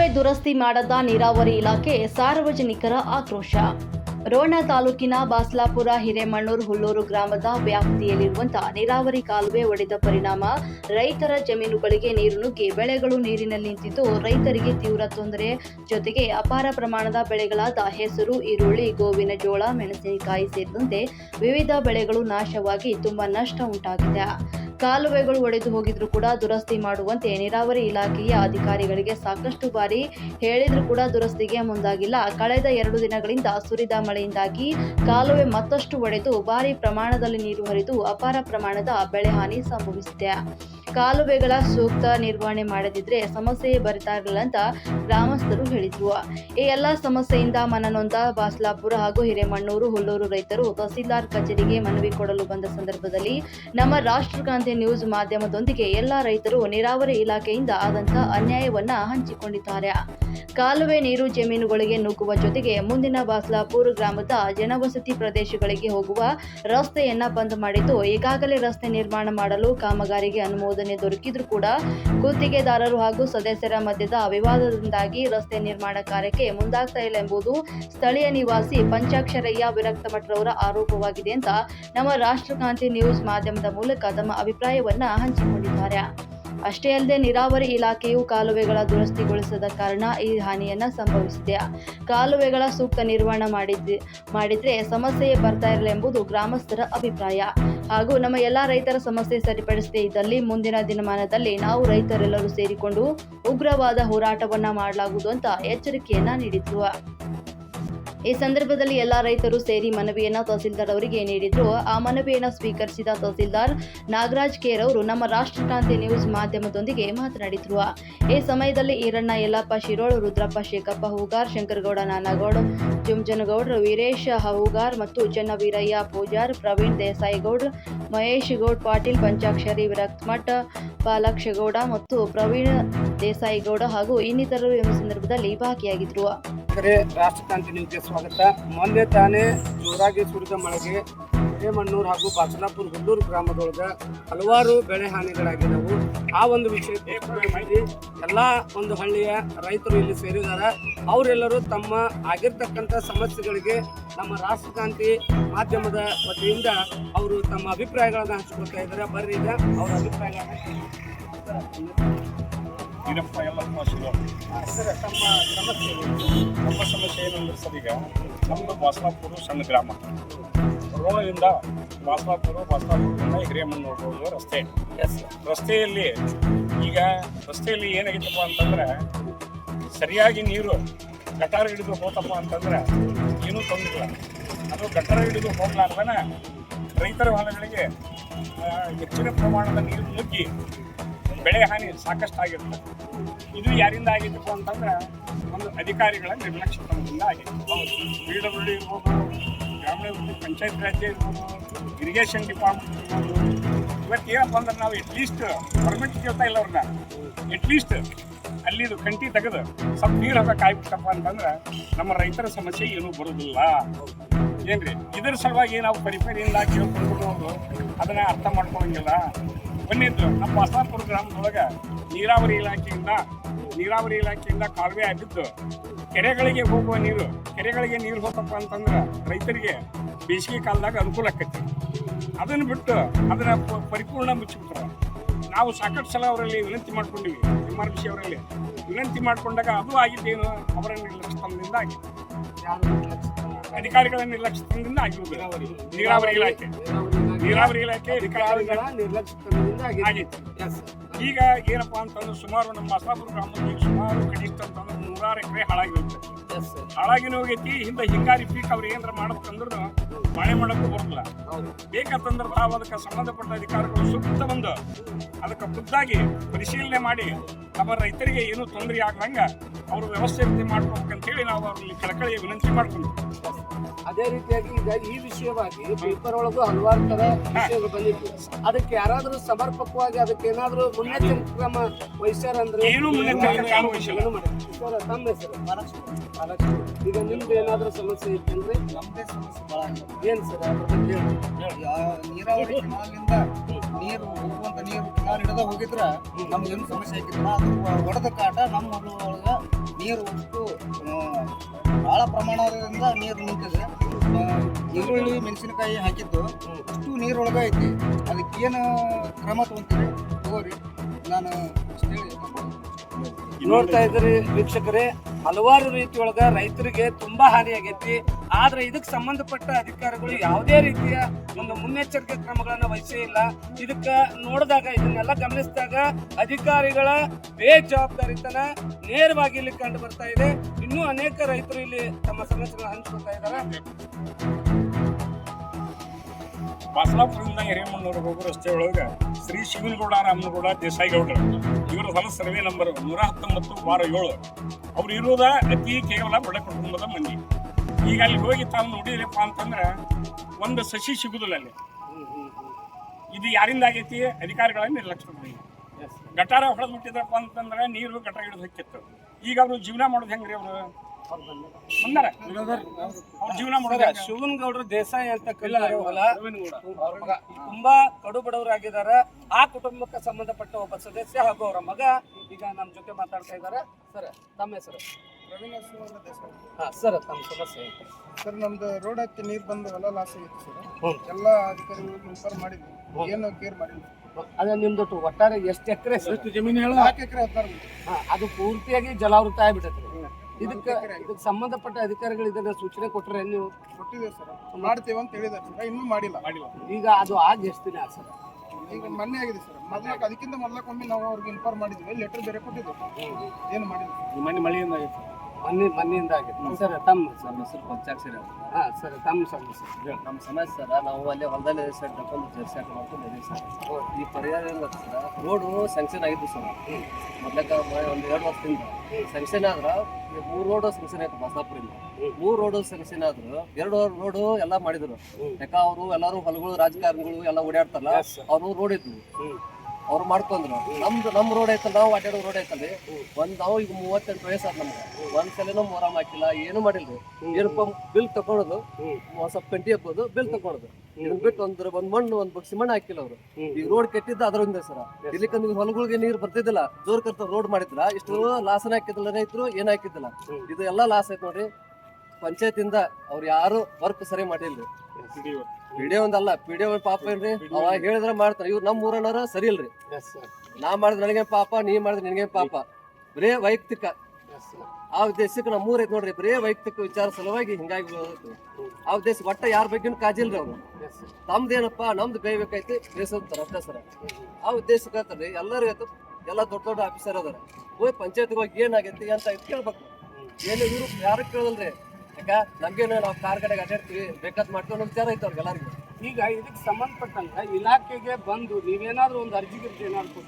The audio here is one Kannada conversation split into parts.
ಕಾಲುವೆ ದುರಸ್ತಿ ಮಾಡದ ನೀರಾವರಿ ಇಲಾಖೆ ಸಾರ್ವಜನಿಕರ ಆಕ್ರೋಶ. ರೋಣ ತಾಲೂಕಿನ ಬಾಸ್ಲಾಪುರ, ಹಿರೇಮಣ್ಣೂರು, ಹುಲ್ಲೂರು ಗ್ರಾಮದ ವ್ಯಾಪ್ತಿಯಲ್ಲಿರುವಂತಹ ನೀರಾವರಿ ಕಾಲುವೆ ಒಡೆದ ಪರಿಣಾಮ, ರೈತರ ಜಮೀನುಗಳಿಗೆ ನೀರು ನುಗ್ಗಿ ಬೆಳೆಗಳು ನೀರಿನಲ್ಲಿ ನಿಂತಿದ್ದು ರೈತರಿಗೆ ತೀವ್ರ ತೊಂದರೆ. ಜೊತೆಗೆ ಅಪಾರ ಪ್ರಮಾಣದ ಬೆಳೆಗಳಾದ ಹೆಸರು, ಈರುಳ್ಳಿ, ಗೋವಿನ ಜೋಳ, ಮೆಣಸಿನಕಾಯಿ ಸೇರಿದಂತೆ ವಿವಿಧ ಬೆಳೆಗಳು ನಾಶವಾಗಿ ತುಂಬಾ ನಷ್ಟ ಉಂಟಾಗಿದೆ. ಕಾಲುವೆಗಳು ಒಡೆದು ಹೋಗಿದ್ರು ಕೂಡ ದುರಸ್ತಿ ಮಾಡುವಂತೆ ನೀರಾವರಿ ಇಲಾಖೆಯ ಅಧಿಕಾರಿಗಳಿಗೆ ಸಾಕಷ್ಟು ಬಾರಿ ಹೇಳಿದ್ರು ಕೂಡ ದುರಸ್ತಿಗೆ ಮುಂದಾಗಿಲ್ಲ. ಕಳೆದ ಎರಡು ದಿನಗಳಿಂದ ಸುರಿದ ಮಳೆಯಿಂದಾಗಿ ಕಾಲುವೆ ಮತ್ತಷ್ಟು ಒಡೆದು ಭಾರಿ ಪ್ರಮಾಣದಲ್ಲಿ ನೀರು ಹರಿದು ಅಪಾರ ಪ್ರಮಾಣದ ಬೆಳೆಹಾನಿ ಸಂಭವಿಸಿದೆ. ಕಾಲುವೆಗಳ ಸೂಕ್ತ ನಿರ್ವಹಣೆ ಮಾಡದಿದ್ರೆ ಸಮಸ್ಯೆ ಬರಿತಾ ಇರಲಿಲ್ಲ ಅಂತ ಗ್ರಾಮಸ್ಥರು ಹೇಳಿದ್ರು. ಈ ಎಲ್ಲ ಸಮಸ್ಯೆಯಿಂದ ಮನನೊಂದ ಬಾಸ್ಲಾಪುರ ಹಾಗೂ ಹಿರೇಮಣ್ಣೂರು ಹುಲ್ಲೂರು ರೈತರು ತಹಸೀಲ್ದಾರ್ ಕಚೇರಿಗೆ ಮನವಿ ಕೊಡಲು ಬಂದ ಸಂದರ್ಭದಲ್ಲಿ ನಮ್ಮ ರಾಷ್ಟ್ರಕ್ರಾಂತಿ ನ್ಯೂಸ್ ಮಾಧ್ಯಮದೊಂದಿಗೆ ಎಲ್ಲ ರೈತರು ನೀರಾವರಿ ಇಲಾಖೆಯಿಂದ ಆದಂತ ಅನ್ಯಾಯವನ್ನ ಹಂಚಿಕೊಂಡಿದ್ದಾರೆ. ಕಾಲುವೆ ನೀರು ಜಮೀನುಗಳಿಗೆ ನುಗ್ಗುವ ಜೊತೆಗೆ ಮುಂದಿನ ಬಾಸ್ಲಾಪುರ್ ಗ್ರಾಮದ ಜನವಸತಿ ಪ್ರದೇಶಗಳಿಗೆ ಹೋಗುವ ರಸ್ತೆಯನ್ನ ಬಂದ್ ಮಾಡಿದ್ದು ಈಗಾಗಲೇ ರಸ್ತೆ ನಿರ್ಮಾಣ ಮಾಡಲು ಕಾಮಗಾರಿಗೆ ಅನುಮೋದನೆ ದೊರಕಿದ್ರೂ ಕೂಡ ಗುತ್ತಿಗೆದಾರರು ಹಾಗೂ ಸದಸ್ಯರ ಮಧ್ಯದ ವಿವಾದದಿಂದಾಗಿ ರಸ್ತೆ ನಿರ್ಮಾಣ ಕಾರ್ಯಕ್ಕೆ ಮುಂದಾಗ್ತಾ ಇಲ್ಲ ಎಂಬುದು ಸ್ಥಳೀಯ ನಿವಾಸಿ ಪಂಚಾಕ್ಷರಯ್ಯ ವಿರಕ್ತಮಠರವರ ಆರೋಪವಾಗಿದೆ ಅಂತ ನಮ್ಮ ರಾಷ್ಟ್ರಕ್ರಾಂತಿ ನ್ಯೂಸ್ ಮಾಧ್ಯಮದ ಮೂಲಕ ತಮ್ಮ ಅಭಿಪ್ರಾಯವನ್ನ ಹಂಚಿಕೊಂಡಿದ್ದಾರೆ. ಅಷ್ಟೇ ಅಲ್ಲದೆ ನೀರಾವರಿ ಇಲಾಖೆಯು ಕಾಲುವೆಗಳ ದುರಸ್ತಿಗೊಳಿಸದ ಕಾರಣ ಈ ಹಾನಿಯನ್ನ ಸಂಭವಿಸಿದೆ. ಕಾಲುವೆಗಳ ಸೂಕ್ತ ನಿರ್ವಹಣೆ ಮಾಡಿದ್ರೆ ಸಮಸ್ಯೆ ಬರ್ತಾ ಇರಲಿಲ್ಲ ಎಂಬುದು ಗ್ರಾಮಸ್ಥರ ಅಭಿಪ್ರಾಯ. ಹಾಗೂ ನಮ್ಮ ಎಲ್ಲಾ ರೈತರ ಸಮಸ್ಯೆ ಸರಿಪಡಿಸದೇ ಇದ್ದಲ್ಲಿ ಮುಂದಿನ ದಿನಮಾನದಲ್ಲಿ ನಾವು ರೈತರೆಲ್ಲರೂ ಸೇರಿಕೊಂಡು ಉಗ್ರವಾದ ಹೋರಾಟವನ್ನ ಮಾಡಲಾಗುವುದು ಅಂತ ಎಚ್ಚರಿಕೆಯನ್ನ ನೀಡಿದ್ರು ಈ ಸಂದರ್ಭದಲ್ಲಿ ಎಲ್ಲ ರೈತರು ಸೇರಿ ಮನವಿಯನ್ನ ತಹಸೀಲ್ದಾರ್ ಅವರಿಗೆ ನೀಡಿದ್ರು. ಆ ಮನವಿಯನ್ನ ಸ್ವೀಕರಿಸಿದ ತಹಸೀಲ್ದಾರ್ ನಾಗರಾಜ್ ಕೇರ್ ಅವರು ನಮ್ಮ ರಾಷ್ಟ್ರಕ್ರಾಂತಿ ನ್ಯೂಸ್ ಮಾಧ್ಯಮದೊಂದಿಗೆ ಮಾತನಾಡಿದ್ರು. ಈ ಸಮಯದಲ್ಲಿ ಈರಣ್ಣ ಯಲ್ಲಪ್ಪ ಶಿರೋಳು, ರುದ್ರಪ್ಪ ಶೇಖಪ್ಪ ಹೂಗಾರ್, ಶಂಕರಗೌಡ ನಾನಗೌಡ ಜುಂಜನಗೌಡ ವೀರೇಶ್ ಹೂಗಾರ್ ಮತ್ತು ಚನ್ನವೀರಯ್ಯ ಪೂಜಾರ್, ಪ್ರವೀಣ್ ದೇಸಾಯಿಗೌಡ್, ಮಹೇಶ್ ಗೌಡ್, ಪಾಟೀಲ್ ಪಂಚಾಕ್ಷರಿ, ವಿರಕ್ತಮಠ ಪಾಲಾಕ್ಷಗೌಡ ಮತ್ತು ಪ್ರವೀಣ್ ದೇಸಾಯಿಗೌಡ ಹಾಗೂ ಇನ್ನಿತರರು ಈ ಸಂದರ್ಭದಲ್ಲಿ ಭಾಗಿಯಾಗಿದ್ರು. ಕರೆ ರಾಷ್ಟ್ರಕಾಂತಿ ನ್ಯೂಸ್ಗೆ ಸ್ವಾಗತ. ಮೊನ್ನೆ ತಾನೇ ಜೋರಾಗಿ ಸುರಿದ ಮಳೆಗೆ ಹಿರೇಮಣ್ಣೂರು ಹಾಗೂ ಬಸನಾಪುರ ಹುಲ್ಲೂರು ಗ್ರಾಮದೊಳಗೆ ಹಲವಾರು ಬೆಳೆ ಹಾನಿಗಳಾಗಿದ್ದವು. ಆ ಒಂದು ವಿಷಯಕ್ಕೆ ಎಲ್ಲ ಒಂದು ಹಳ್ಳಿಯ ರೈತರು ಇಲ್ಲಿ ಸೇರಿದ್ದಾರೆ. ಅವರೆಲ್ಲರೂ ತಮ್ಮ ಆಗಿರ್ತಕ್ಕಂಥ ಸಮಸ್ಯೆಗಳಿಗೆ ನಮ್ಮ ರಾಷ್ಟ್ರಕಾಂತಿ ಮಾಧ್ಯಮದ ವತಿಯಿಂದ ಅವರು ತಮ್ಮ ಅಭಿಪ್ರಾಯಗಳನ್ನು ಹಂಚಿಕೊಳ್ತಾ ಇದ್ದಾರೆ. ಬರ್ರಿ ಈಗ ಅವರ ಅಭಿಪ್ರಾಯಗಳನ್ನ ವೀರಪ್ಪ ಎಲ್ಲ ನಮ್ಮ ಸರ್ ತಮ್ಮ ಸಮಸ್ಯೆ ನಮ್ಮ ಸಮಸ್ಯೆ ಏನಂದ್ರೆ ಸರ್ ಈಗ ನಮ್ಮದು ಬಾಸ್ಲಾಪುರ ಸಣ್ಣ ಗ್ರಾಮ. ರೋಣದಿಂದ ಬಾಸ್ಲಾಪುರ ಬಾಸ್ಲಾಪುರದಿಂದ ನೋಡ್ಬೋದು ರಸ್ತೆ. ಎಸ್ ರಸ್ತೆಯಲ್ಲಿ ಈಗ ರಸ್ತೆಯಲ್ಲಿ ಏನಾಗಿತ್ತಪ್ಪ ಅಂತಂದ್ರೆ ಸರಿಯಾಗಿ ನೀರು ಗಟಾರ ಹಿಡಿದು ಹೋತಪ್ಪ ಅಂತಂದ್ರೆ ಏನೂ ತೊಂದಿಲ್ಲ ಅದು ಗಟಾರ ಹಿಡಿದು ಹೋಗ್ಲಾರ್ದನ ರೈತರ ಹೊಲಗಳಿಗೆ ಹೆಚ್ಚಿನ ಪ್ರಮಾಣದ ನೀರು ನುಗ್ಗಿ ಬೆಳೆ ಹಾನಿ ಸಾಕಷ್ಟು ಆಗಿರುತ್ತೆ ಇದು ಯಾರಿಂದ ಆಗಿತ್ತು ಅಂತಂದ್ರೆ ಒಂದು ಅಧಿಕಾರಿಗಳ ನಿರ್ಲಕ್ಷ್ಯತನದಿಂದ ಡಬ್ಲ್ಯೂ ಡಿ ಇರ್ಬೋದು ಗ್ರಾಮೀಣ ಪಂಚಾಯತ್ ರಾಜ್ಯ ಇರ್ಬೋದು, ಇರಿಗೇಷನ್ ಡಿಪಾರ್ಟ್ಮೆಂಟ್ ಇರ್ಬೋದು. ಇವತ್ತು ಏನಪ್ಪ ಅಂದ್ರೆ ನಾವು ಎಟ್ಲೀಸ್ಟ್ ಗೌರ್ಮೆಂಟ್ ಕೇಳ್ತಾ ಇಲ್ಲ ಅವ್ರನ್ನ. ಎಟ್ಲೀಸ್ಟ್ ಅಲ್ಲಿದು ಕಂಟಿ ತೆಗೆದು ಸ್ವಲ್ಪ ನೀರು ಹಾಕಕ್ಕೆ ಕಾಯ್ಬಿಟ್ಟಪ್ಪ ಅಂತಂದ್ರೆ ನಮ್ಮ ರೈತರ ಸಮಸ್ಯೆ ಏನೂ ಬರೋದಿಲ್ಲ. ಏನ್ರಿ? ಇದ್ರ ಸಲುವಾಗಿ ನಾವು ಪರಿಪರಿಯಿಂದ ಕೇಳ್ಕೊಂಡು ಅದನ್ನ ಅರ್ಥ ಮಾಡ್ಕೊಳಂಗಿಲ್ಲ. ಬನ್ನಿದ್ದು ನಮ್ಮ ಬಸಾಪುರ ಗ್ರಾಮದೊಳಗೆ ನೀರಾವರಿ ಇಲಾಖೆಯಿಂದ ನೀರಾವರಿ ಇಲಾಖೆಯಿಂದ ಕಾಲುವೆ ಆಗಿದ್ದು, ಕೆರೆಗಳಿಗೆ ಹೋಗುವ ನೀರು, ಕೆರೆಗಳಿಗೆ ನೀರು ಹೋಗಪ್ಪ ಅಂತಂದ್ರೆ ರೈತರಿಗೆ ಬೇಸಿಗೆ ಕಾಲದಾಗ ಅನುಕೂಲ ಆಕೈತಿ ಅದನ್ನು ಬಿಟ್ಟು ಅದರ ಪರಿಪೂರ್ಣ ಮುಚ್ಚಿಬಿಟ್ರೆ. ನಾವು ಸಾಕಷ್ಟು ಸಲ ಅವರಲ್ಲಿ ವಿನಂತಿ ಮಾಡ್ಕೊಂಡಿವಿ, ಎಂ ಆರ್ ಅವರಲ್ಲಿ ವಿನಂತಿ ಮಾಡಿಕೊಂಡಾಗ ಅದು ಆಗಿದ್ದೇನು, ಅವರ ನಿರ್ಲಕ್ಷ್ಯದಿಂದ ಆಗಿದೆ ಅಧಿಕಾರಿಗಳ ನಿರ್ಲಕ್ಷ್ಯದಿಂದ ಆಗಿರುವುದು ನೀರಾವರಿ ಇಲಾಖೆ. ನೀರಾವರಿ ಇಲಾಖೆ ಅಧಿಕಾರಿಗಳ ನಿರ್ಲಕ್ಷ್ಯತನದಿಂದ ಆಗಿದೆ ಆಗಿತ್ತು ಎಸ್ ಈಗ ಏನಪ್ಪಾ ಅಂತಂದ್ರೆ ಸುಮಾರು ನಮ್ಮ ಮಸಾಪುರ ಗ್ರಾಮದಲ್ಲಿ ಸುಮಾರು ಅಂತಂದ್ರೆ ನೂರಾರು ಎಕರೆ ಹಾಳಾಗಿರುತ್ತೆ. ಎಸ್ ಹಾಳಾಗಿನ ಹೋಗೈತಿ ಹಿಂದೆ ಹಿಂಗಾರಿ ಪೀಕ್ ಅವ್ರು ಏನಾರ ಮಾಡ್ಬೇಕಂದ್ರೂ ಮಳೆ ಮಾಡಕ್ಕೂ ಬರಲ್ಲ ಬೇಕಂತಂದ್ರೆ ತಾವು ಅದಕ್ಕೆ ಸಂಬಂಧಪಟ್ಟ ಅಧಿಕಾರಿಗಳು ಸುತ್ತ ಬಂದು ಅದಕ್ಕೆ ಖುದ್ದಾಗಿ ಪರಿಶೀಲನೆ ಮಾಡಿ ನಮ್ಮ ರೈತರಿಗೆ ಏನೂ ತೊಂದರೆ ಆಗ್ದಂಗ ಅವರು ವ್ಯವಸ್ಥೆ ರೀತಿ ಮಾಡ್ಕೋಬೇಕಂತೇಳಿ ನಾವು ಅವ್ರಲ್ಲಿ ಕಳಕಳಿಯ ವಿನಂತಿ ಮಾಡ್ಕೊಂಡು ಅದೇ ರೀತಿಯಾಗಿ ಈಗ ಈ ವಿಷಯವಾಗಿ ಪೇಪರ್ ಒಳಗೂ ಹಲವಾರು ತರ ವಿಷಯಗಳು ಬಂದಿತ್ತು ಅದಕ್ಕೆ ಯಾರಾದ್ರೂ ಸಮರ್ಪಕವಾಗಿ ಅದಕ್ಕೆ ಏನಾದ್ರೂ ಮುನ್ನೆಚ್ಚರಿಕೆ ಕ್ರಮ ವಹಿಸ್ಯಾರಂದ್ರೆ ಏನು ಏನೂ ಮುನ್ನೆಚ್ಚರಿಕೆ ಕ್ರಮ ವಹಿಸಿಲ್ಲ. ಸರ್ ತಮ್ಮ ಹೆಸರು? ಮಹಾಲಕ್ಷ್ಮಿ. ಈಗ ನಿಮ್ದು ಏನಾದ್ರೂ ಸಮಸ್ಯೆ ಇತ್ತಂದ್ರೆ ನಮ್ಮದೇ ಸಮಸ್ಯೆ ಭಾಳ ಏನು ಸರ್ ಅದ್ರ ಬಗ್ಗೆ ಹೇಳಿ. ಯಾ- ನೀರಾವರಿ ಕೆನಾಲ್ನಿಂದ ನೀರು ಹೋಗುವಂತ ನೀರು ಕೆನಾಲ್ ಹಿಡಿದ ಹೋಗಿದ್ರ ನಮ್ಗೇನು ಸಮಸ್ಯೆ ಆಗಿದ್ದಿಲ್ಲ ಅದು ಹೊಡೆದ ಕಾಟ ನಮ್ಮ ಹೊಲ ಒಳಗೆ ನೀರು ಒಂದು ಭಾಳ ಬಹಳ ಪ್ರಮಾಣದಿಂದ ನೀರು ನಿಂತಿದೆ. ಈರುಳ್ಳಿ ಮೆಣಸಿನಕಾಯಿ ಹಾಕಿದ್ದು ಅಷ್ಟು ನೀರೊಳಗೆ ಐತಿ. ಅದಕ್ಕೇನು ಕ್ರಮ ತಗೊಂತೀರಿ? ತಗೋರಿ. ನಾನು ಅಷ್ಟೇ ಹೇಳಿ ನೋಡ್ತಾ ಇದ್ರಿ ವೀಕ್ಷಕರೇ, ಹಲವಾರು ರೀತಿಯೊಳಗ ರೈತರಿಗೆ ತುಂಬಾ ಹಾನಿ ಆಗೈತಿ ಆದ್ರೆ ಇದಕ್ಕೆ ಸಂಬಂಧಪಟ್ಟ ಅಧಿಕಾರಿಗಳು ಯಾವುದೇ ರೀತಿಯ ಒಂದು ಮುನ್ನೆಚ್ಚರಿಕೆ ಕ್ರಮಗಳನ್ನ ವಹಿಸೇ ಇಲ್ಲ. ಇದಕ್ಕ ನೋಡಿದಾಗ, ಇದನ್ನೆಲ್ಲ ಗಮನಿಸಿದಾಗ ಅಧಿಕಾರಿಗಳ ಬೇಜವಾಬ್ದಾರಿತನ ನೇರವಾಗಿ ಇಲ್ಲಿ ಕಂಡು ಬರ್ತಾ ಇದೆ. ಇನ್ನೂ ಅನೇಕ ರೈತರು ಇಲ್ಲಿ ತಮ್ಮ ಸಮಸ್ಯೆಗಳನ್ನ ಹಂಚ್ಕೊತಾ ಇದ್ದಾರೆ. ಬಸವಾಪುರದಿಂದ ಹಿರೇಮಣ್ಣೂರು ಹೋಗೋ ರಸ್ತೆ ಒಳಗೆ ಶ್ರೀ ಶಿವನಗೌಡ, ರಾಮನಗೌಡ ದೇಸಾಯಿ ಗೌಡರು ಇವರು ಹೊಲ ಸರ್ವೆ ನಂಬರ್ ನೂರ ಹತ್ತೊಂಬತ್ತು ವಾರ ಏಳು. ಅವ್ರು ಇರೋದ ಅತಿ ಕೇವಲ ಬಡ ಕುಟುಂಬದ ಮಂದಿ. ಈಗ ಅಲ್ಲಿ ಹೋಗಿ ತಾವು ನೋಡಿದ್ರಪ್ಪ ಅಂತಂದ್ರೆ ಒಂದು ಸಸಿ ಸಿಗುದಿಲ್ಲ ಅಲ್ಲಿ. ಇದು ಯಾರಿಂದ ಆಗೈತಿ? ಅಧಿಕಾರಿಗಳ ನಿರ್ಲಕ್ಷ್ಯ. ಗಟಾರ ಹೊಡೆದು ಬಿಟ್ಟಿದ್ರಪ್ಪ ಅಂತಂದ್ರೆ ನೀರು ಗಟಾರ ಹಿಡಿದು ಹಾಕಿತ್ತು ಈಗ ಅವರು ಜೀವನ ಮಾಡೋದು ಹೆಂಗ್ರಿ ಅವ್ರು? ಜೀವನ ಮಾಡೋದ ಶಿವನ್ ಗೌಡ್ರು ದೇಸಾಯಿ ಅಂತ ತುಂಬಾ ಕಡು ಬಡವರಾಗಿದ್ದಾರೆ. ಆ ಕುಟುಂಬಕ್ಕೆ ಸಂಬಂಧಪಟ್ಟ ಒಬ್ಬ ಸದಸ್ಯ ಹಾಗೂ ಅವರ ಮಗ ಈಗ ನಮ್ಮ ಜೊತೆ ಮಾತಾಡ್ತಾ ಇದ್ದಾರೆ. ಸರ್ ತಮ್ಮ ಹೆಸರು? ಸರ್ ತಮ್ಮ ಸಮಸ್ಯೆ ಸರ್ ನಮ್ದು ರೋಡ್ ಹತ್ತಿ ನೀರು ಬಂದು ಹೊಲ ಲಾಸ್ ಆಗಿತ್ತು ಸರ್. ಹ್ಞೂ. ಎಲ್ಲ ಅಧಿಕಾರಿಗಳಿಗೆ ಇನ್ಫಾರ್ಮ್ ಮಾಡಿದ್ವಿ. ಏನು ಕೇರ್ ಮಾಡಿದ್ವಿ ಅದೇ ನಿಮ್ದು ಒಟ್ಟಾರೆ ಎಷ್ಟು ಎಕರೆ ಎಷ್ಟು ಜಮೀನು ಹೇಳ. ನಾಲ್ಕು ಎಕರೆ ಹತ್ತಾರು ಅದು ಪೂರ್ತಿಯಾಗಿ ಜಲಾವೃತ ಆಗ್ಬಿಟ್ಟೈತ್ರಿ ಇದಕ್ಕೆ ಇದಕ್ಕೆ ಸಂಬಂಧಪಟ್ಟ ಅಧಿಕಾರಿಗಳು ಇದನ್ನ ಸೂಚನೆ ಕೊಟ್ಟರೆ ನೀವು? ಕೊಟ್ಟಿದ್ದೇವೆ ಸರ್. ಮಾಡ್ತೇವೆ ಅಂತ ಹೇಳಿದ್ದಾರೆ ಸರ್. ಇನ್ನೂ ಮಾಡಿಲ್ಲ. ಮಾಡಿಲ್ಲ. ಈಗ ಅದು ಆಗಿ ಎಷ್ಟು ದಿನ ಆಯ್ತು ಸರ್? ಈಗ ಮೊನ್ನೆ ಆಗಿದೆ ಸರ್. ಮೊದ್ಲಕ್ಕೆ ಅದಕ್ಕಿಂತ ಮೊದ್ಲಕ್ಕೊಮ್ಮೆ ನಾವು ಅವ್ರಿಗೆ ಇನ್ಫಾರ್ಮ್ ಮಾಡಿದ್ವಿ. ಲೆಟರ್ ಬೇರೆ ಕೊಟ್ಟಿದ್ದೇವೆ ಏನು ಮಾಡಿಲ್ಲ. ಮೊನ್ನೆ ಮನೆ ಮಳೆಯಿಂದ ಆಗೈತೆ ಮನೆ ಮನೆಯಿಂದ ಆಗಿತ್ತು ಸರ್ ತಮ್ಮ ನಮ್ಮ ಹೆಸರು ಪಂಚಾಕ್ಷರಿ ಅಂತ. ಹಾಂ ಸರ್ ತಮ್ಮ ಸರ್ ನಮ್ಮ ಸಮಸ್ಯೆ ಸರ್ ನಾವು ಅಲ್ಲಿ ಹೊಲದಲ್ಲಿ ಸೆಟ್ ಹಾಕೊಂಡು ಜರ್ಸಿ ಮಾಡ್ಕೊಂಡು ಇದೀವಿ ಸರ್. ಈ ಪರಿಹಾರ ಏನು ಸರ್. ರೋಡು ಸ್ಯಾಂಕ್ಷನ್ ಆಗಿದ್ದು ಸರ್. ಮೊದ್ಲಕ್ಕ ಒಂದು ಎರಡು ವರ್ಷದಿಂದ. ಸ್ಯಾಂಕ್ಷನ್ ಆದ್ರೆ ಮೂರು ರೋಡ್ ಸ್ಯಾಂಕ್ಷನ್ ಆಯ್ತು ಬಸಾಪುರಿಂದ ಮೂರು ರೋಡ್ ಸ್ಯಾಂಕ್ಷನ್ ಆದ್ರು ಎರಡು ರೋಡು ಎಲ್ಲ ಮಾಡಿದ್ರು. ಯಾಕ ಅವರು ಎಲ್ಲರೂ ಹೊಲಗಳು ರಾಜಕಾರಣಿಗಳು ಎಲ್ಲ ಓಡಾಡ್ತಾರಲ್ಲ ಅವರು ರೋಡ್ ಇದ್ವು. ಅವ್ರು ಮಾಡ್ಕೊಂಡ್ರು. ನಮ್ದು ನಮ್ಮ ರೋಡ್ ಐತಲ್ಲ, ನಾವು ಅಡ್ಡಾಡೋ ರೋಡ್ ಐತಲ್ರಿ. ಒಂದ್ ನಾವು ಈಗ ಮೂವತ್ತೆಂಟು ವಯಸ್ಸಾದ ನಮ್ಗೆ. ಒಂದ್ ಸಲನೂ ಮೊರಾಮ್ ಹಾಕಿಲ್ಲ, ಏನು ಮಾಡಿಲ್ರಿ. ಏನಪ್ಪ ಬಿಲ್ ತಗೊಳೋದು ಸ್ವಲ್ಪ ಪೆಂಟಿ ಹಾಕೋದು ಬಿಲ್ ತಗೊಳೋದು. ಇದನ್ ಬಿಟ್ಟು ಒಂದ್ ಒಂದ್ ಮಣ್ಣು, ಒಂದ್ ಬಕ್ಸಿ ಮಣ್ಣು ಹಾಕಿಲ್ಲ ಅವರು. ಈಗ ರೋಡ್ ಕೆಟ್ಟಿದ್ದ ಅದರಿಂದ ಸರ್ ಇಲ್ಲಿಕಂದ್ರೆ ಹೊಲಗಳಿಗೆ ನೀರು ಬರ್ತಿದ್ದಿಲ್ಲ, ಜೋರ್ ಕರ್ತ ರೋಡ್ ಮಾಡಿದ್ರ, ಇಷ್ಟು ಲಾಸನ ಹಾಕಿದ್ದಿಲ್ಲ ರೈತರು, ಏನ್ ಹಾಕಿದ್ದಿಲ್ಲ. ಇದು ಎಲ್ಲಾ ಲಾಸ್ ಐತ್ ನೋಡ್ರಿ. ಪಂಚಾಯತಿಂದ ಅವ್ರು ಯಾರು ವರ್ಕ್ ಸರಿ ಮಾಡಿಲ್ರಿ. ಪಿಡಿಯೋ ಒಂದಲ್ಲ ಪಿಡಿ ಒಂದ್ ಪಾಪ ಏನ್ರಿ? ಅವಾಗ ಹೇಳಿದ್ರೆ ಮಾಡ್ತಾರ. ಇವ್ರು ನಮ್ಮ ಊರನ್ನವ್ರ ಸರಿ ಇಲ್ರಿ. ನಾ ಮಾಡಿದ್ರೆ ನನಗೆ ಪಾಪ ನೀ ಮಾಡಿದ್ರೆ ನಿನಗೆ ಪಾಪ. ಬರೇ ವೈಯಕ್ತಿಕ. ಆ ಉದ್ದೇಶಕ್ಕೆ ನಮ್ಮ ಊರ್ ಐತ್ ನೋಡ್ರಿ ಬರೇ ವೈಯಕ್ತಿಕ ವಿಚಾರ ಸಲುವಾಗಿ ಹಿಂಗಾಗಿ. ಆ ಉದ್ದೇಶ ಒಟ್ಟ ಯಾರ ಬಗ್ಗೆನು ಕಾಜಿಲ್ರಿ ಅವ್ರು. ತಮ್ದೇನಪ್ಪ ನಮ್ದು ಬೇಯ್ಬೇಕೈತಿ ಬೇಸಂತಾರ ಅಷ್ಟೇ ಸರ. ಆ ಉದ್ದೇಶಕ್ಕೆ ಹೇಳ್ತಾರೆ ಎಲ್ಲರೂ ಆಯ್ತು ಎಲ್ಲ ದೊಡ್ಡ ದೊಡ್ಡ ಆಫೀಸರ್ ಅದಾರ. ಹೋಗಿ ಪಂಚಾಯತ್ಗೆ ಹೋಗಿ ಏನಾಗೈತಿ ಅಂತ ಕೇಳ್ಬೇಕು. ಏನು ಇವರು ಯಾರು ಕೇಳಲ್ರಿ? ಯಾಕ ನಮಗೇನು ನಾವು ಕಾರ್ ಕಡೆಗೆ ಅಡ್ಡಾಡ್ತೀವಿ ಬೇಕಾದ್ ಮಾಡ್ಕೊಂಡು ವಿಚಾರ ಐತೆ ಅವ್ರಿಗೆ ಎಲ್ಲರಿಗೂ. ಈಗ ಇದಕ್ಕೆ ಸಂಬಂಧಪಟ್ಟಂಗ ಇಲಾಖೆಗೆ ಬಂದು ನೀವೇನಾದ್ರೂ ಒಂದು ಅರ್ಜಿ ಗಿರ್ಜಿ ಏನಾದ್ರು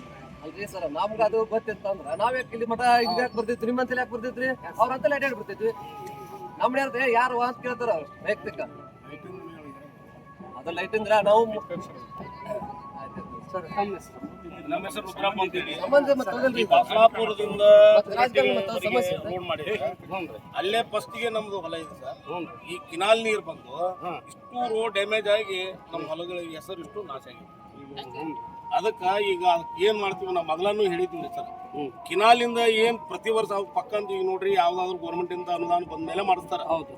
ಅಲ್ರಿ ಸರ್ ನಮ್ಗ ಅದು ಗೊತ್ತಿತ್ತಂದ್ರ ನಾವ್ ಯಾಕೆ ಇಲ್ಲಿ ಮಠ ಈಗ ಯಾಕೆ ಬರ್ತಿತ್ತು ನಿಮ್ಮಂತಲ್ಲಿ ಯಾಕೆ ಬರ್ತಿದ್ರಿ ಅವ್ರ ಅಡ್ಡಾಡಿ ಬರ್ತಿದ್ವಿ ನಮ್ಮ ಯಾರ್ದೆ ಯಾರು ಅಂತ ಕೇಳ್ತಾರ ಅವ್ರು ವೈಯಕ್ತಿಕ. ಅದು ಲೈಟ್ ಅಂದ್ರ ನಾವು ಸರ್. ನಮ್ಮ ಹೆಸರು ರುದ್ರಪ್ಪ ಅಂತೇಳಿ. ಸಮಸ್ಯೆ ರೋಡ್ ಮಾಡಿ. ಅಲ್ಲೇ ಫಸ್ಟಿಗೆ ನಮ್ದು ಹೊಲ ಇದೆ ಸರ್. ಈ ಕಿನಾಲ್ ನೀರು ಬಂದು ಇಷ್ಟು ರೋಡ್ ಡ್ಯಾಮೇಜ್ ಆಗಿ ನಮ್ಮ ಹೊಲಗಳಿಗೆ ಹೆಸರು ಇಷ್ಟು ನಾಶ ಆಗಿದೆ. ಅದಕ್ಕ ಈಗ ಏನು ಮಾಡ್ತೀವಿ ನಾವು ಮೊದಲನ್ನು ಹೇಳಿದ್ವಿ ಸರ್. ಕಿನಾಲಿಂದ ಏನ್ ಪ್ರತಿ ವರ್ಷ ಪಕ್ಕಂತ ಪಕ್ಕ ಅಂತ ಈಗ ನೋಡ್ರಿ ಯಾವ್ದಾದ್ರು ಗೌರ್ಮೆಂಟ್ ಇಂದ ಅನುದಾನ ಬಂದ ಮೇಲೆ ಮಾಡಿಸ್ತಾರ. ಹೌದು.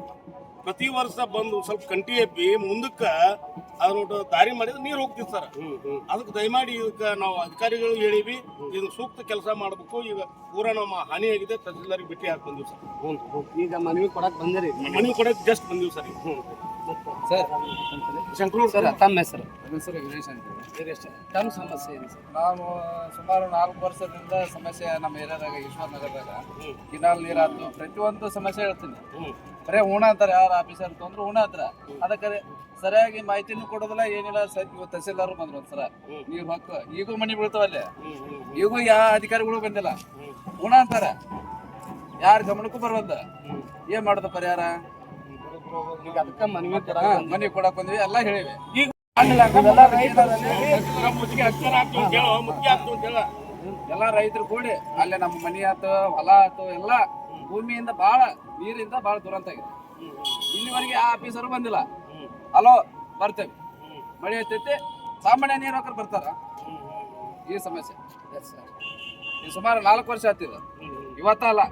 ಪ್ರತಿ ವರ್ಷ ಬಂದು ಸ್ವಲ್ಪ ಕಂಟಿ ಎಪ್ಪಿ ಮುಂದಕ್ಕ ಅದ್ರ ದಾರಿ ಮಾಡಿದ್ರೆ ನೀರು ಹೋಗ್ತಿತ್ತು ಸರ್. ಅದಕ್ಕೆ ದಯಮಾಡಿ ಇದಕ್ಕೆ ನಾವು ಅಧಿಕಾರಿಗಳು ಹೇಳಿವಿ ಇದನ್ನ ಸೂಕ್ತ ಕೆಲಸ ಮಾಡಬೇಕು. ಈಗ ಪೂರ ನಮ್ಮ ಹಾನಿಯಾಗಿದೆ ಆಗಿದೆ ತಹಸೀಲ್ದಾರಿಗೆ ಭೇಟಿ ಹಾಕಿ ಬಂದಿವಿ ಸರ್ ಹ್ಞೂ ಈಗ ಮನವಿ ಕೊಡಕ್ಕೆ ಬಂದಿರಿ. ಮನೆ ಕೊಡಕ್ಕೆ ಜಸ್ಟ್ ಬಂದಿವಿ ಸರ್. ಈಗ. ಸರ್ ಶಂಕರು ಸರ್ ತಮ್ಮ ಹೆಸರು? ಹೆಸರು ವೀರೇಶ್ ಅಂತ. ವೀರೇಶ್ ತಮ್ಮ ಸಮಸ್ಯೆ ಏನು ಸರ್? ನಾವು ಸುಮಾರು ನಾಲ್ಕು ವರ್ಷದಿಂದ ಸಮಸ್ಯೆ ನಮ್ಮ ಏರಿಯಾದಾಗ ಈಶ್ವರ್ ನಗರದಾಗ. ಕಿನಾಲ್ ನೀರಾತು. ಪ್ರತಿಯೊಂದು ಸಮಸ್ಯೆ ಹೇಳ್ತೀನಿ. ಬರೇ ಹೂಣ ಅಂತಾರೆ ಯಾರು ಆಫೀಸರ್ ತೊಂದ್ರೆ ಹೂಣ ಅಂತಾರ. ಅದಕ್ಕೆ ಸರಿಯಾಗಿ ಮಾಹಿತಿನೂ ಕೊಡೋದಿಲ್ಲ ಏನಿಲ್ಲ. ತಹಸೀಲ್ದಾರ್ ಬಂದ್ರು ಒಂದ್ಸಲ. ನೀವು ಹಕ್ಕು. ಈಗೂ ಮನಿ ಬೀಳ್ತಾವಲ್ಲಿ ಈಗೂ ಯಾವ ಅಧಿಕಾರಿಗಳು ಬಂದಿಲ್ಲ. ಹೂಣ ಅಂತಾರೆ. ಯಾರ ಗಮನಕ್ಕೂ ಬರೋದ ಏನ್ ಮಾಡೋದು ಪರಿಹಾರ? ಈಗ ಅದಕ್ಕೆ ಮನವಿ ಕೊಡ ಮನಿ ಕೊಡಕ್ ಬಂದ್ವಿ ಎಲ್ಲ ಹೇಳಿವಿ ಈಗ. ಎಲ್ಲ ರೈತರು ಕೂಡಿ ಅಲ್ಲೇ ನಮ್ಮ ಮನಿ ಆತು, ಹೊಲ ಆತು, ಎಲ್ಲ ಭೂಮಿಯಿಂದ ಬಹಳ ನೀರಿಂದ ಬಹಳ ದುರಂತ ಆಗಿದೆ. ಇಲ್ಲಿವರೆಗೆ ಆ ಆಫೀಸರು ಬಂದಿಲ್ಲ. ಹಲೋ ಬರ್ತೇವೆ. ಮಳೆ ಹತ್ತೈತಿ, ಸಾಮಾನ್ಯ ನೀರು ಹಾಕರ್ ಬರ್ತಾರ. ಈ ಸಮಸ್ಯೆ. ಸುಮಾರು ನಾಲ್ಕು ವರ್ಷ ಆಯ್ತು ಇವತ್ತ ಅಲ್ಲ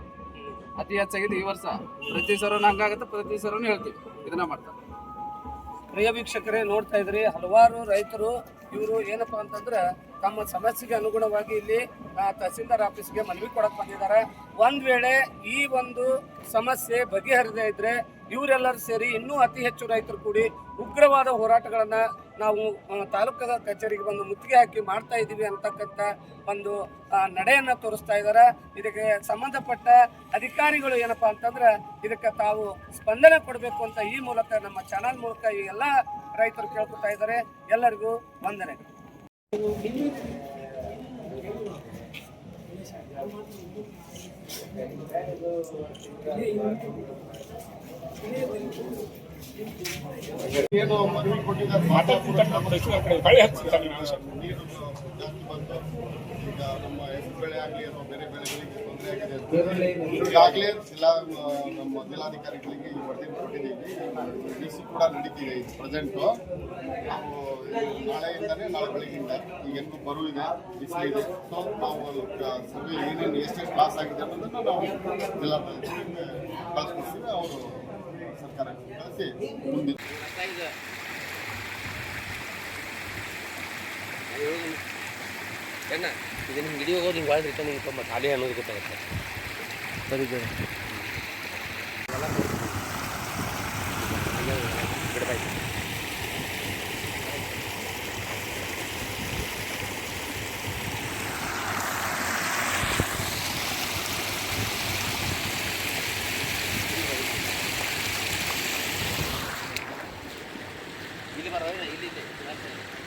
ಅತಿ ಹೆಚ್ಚಾಗಿದೆ ಈ ವರ್ಷ. ಪ್ರತಿ ಸರನು ಹಂಗಾಗುತ್ತೆ, ಪ್ರತಿ ಸರನು ಹೇಳ್ತೀವಿ. ಇದನ್ನ ಮಾಡ್ತಾರೆ ಪ್ರಿಯ ವೀಕ್ಷಕರೇ, ನೋಡ್ತಾ ಇದ್ರಿ, ಹಲವಾರು ರೈತರು ಇವರು ಏನಪ್ಪಾ ಅಂತಂದ್ರೆ ತಮ್ಮ ಸಮಸ್ಯೆಗೆ ಅನುಗುಣವಾಗಿ ಇಲ್ಲಿ ತಹಸೀಲ್ದಾರ್ ಆಫೀಸ್ಗೆ ಮನವಿ ಕೊಡಕ್ ಬಂದಿದ್ದಾರೆ. ಒಂದ್ ವೇಳೆ ಈ ಒಂದು ಸಮಸ್ಯೆ ಬಗೆಹರಿದೇ ಇದ್ರೆ, ಇವರೆಲ್ಲರೂ ಸೇರಿ ಇನ್ನೂ ಅತಿ ಹೆಚ್ಚು ರೈತರು ಕೂಡಿ ಉಗ್ರವಾದ ಹೋರಾಟಗಳನ್ನ ನಾವು ತಾಲೂಕು ಕಚೇರಿಗೆ ಬಂದು ಮುತ್ತಿಗೆ ಹಾಕಿ ಮಾಡ್ತಾ ಇದ್ದೀವಿ ಅಂತಕ್ಕಂಥ ಒಂದು ನಡೆಯನ್ನು ನಡೆಯನ್ನ ತೋರಿಸ್ತಾ ಇದ್ದಾರೆ. ಇದಕ್ಕೆ ಸಂಬಂಧಪಟ್ಟ ಅಧಿಕಾರಿಗಳು ಏನಪ್ಪಾ ಅಂತಂದ್ರೆ, ಇದಕ್ಕೆ ತಾವು ಸ್ಪಂದನೆ ಕೊಡಬೇಕು ಅಂತ ಈ ಮೂಲಕ ನಮ್ಮ ಚಾನಲ್ ಮೂಲಕ ಈ ಎಲ್ಲ ರೈತರು ಕೇಳ್ಕೊತಾ ಇದ್ದಾರೆ. ಎಲ್ಲರಿಗೂ ವಂದನೆ. ಏನು ಮನವಿ ಕೊಟ್ಟಿದ್ದಾರೆ? ಈಗ ನಮ್ಮ ಹೆಸರು ಬೆಳೆ ಆಗಲಿ ಅಥವಾ ಬೇರೆ ಬೆಳೆಗಳಿಗೆ ತೊಂದರೆ ಆಗಿದೆ ಈಗಾಗಲೇ ಜಿಲ್ಲಾ ನಮ್ಮ ಜಿಲ್ಲಾಧಿಕಾರಿಗಳಿಗೆ ಈ ವರದಿ ಕೊಟ್ಟಿದ್ದೀವಿ. ಡಿ ಸಿ ಕೂಡ ನಡೀತಿದೆ ಈಗ ಪ್ರೆಸೆಂಟು ನಾವು ನಾಳೆಯಿಂದನೇ ನಾಳೆ ಬೆಳಗ್ಗೆಯಿಂದ ಈಗ ಏನು ಬರು ಇದೆ ಬಿಸಿಲಿದೆ. ಸೊ ನಾವು ಸರ್ವೆ ಏನೇನು ಎಷ್ಟೆಷ್ಟು ಲಾಸ್ ಆಗಿದೆ ಅನ್ನೋದನ್ನು ನಾವು ಜಿಲ್ಲಾಧಿಕಾರಿಗೆ ಕಳಿಸ್ಕೊಡ್ತೀವಿ. ಅವರು ಸರ್ಕಾರಕ್ಕೆ ಕಳಿಸಿ ಮುಂದಿನ ಏನ ಇದು ನಿಮ್ಗೆ ಹಿಡಿಯೋ ಹೋಗಿ ಹಿಂಗೆ ಒಳಗೆ ರಿಟರ್ನ್ ಹಿಂಗೆ ತುಂಬ ಖಾಲಿ ಅನ್ನೋದು ಗೊತ್ತಾಗುತ್ತೆ ಸರಿ ಸರಿ ಇಲ್ಲಿ ಬರೋದು ಇಲ್ಲಿ ಇಲ್ಲಿ ಇದು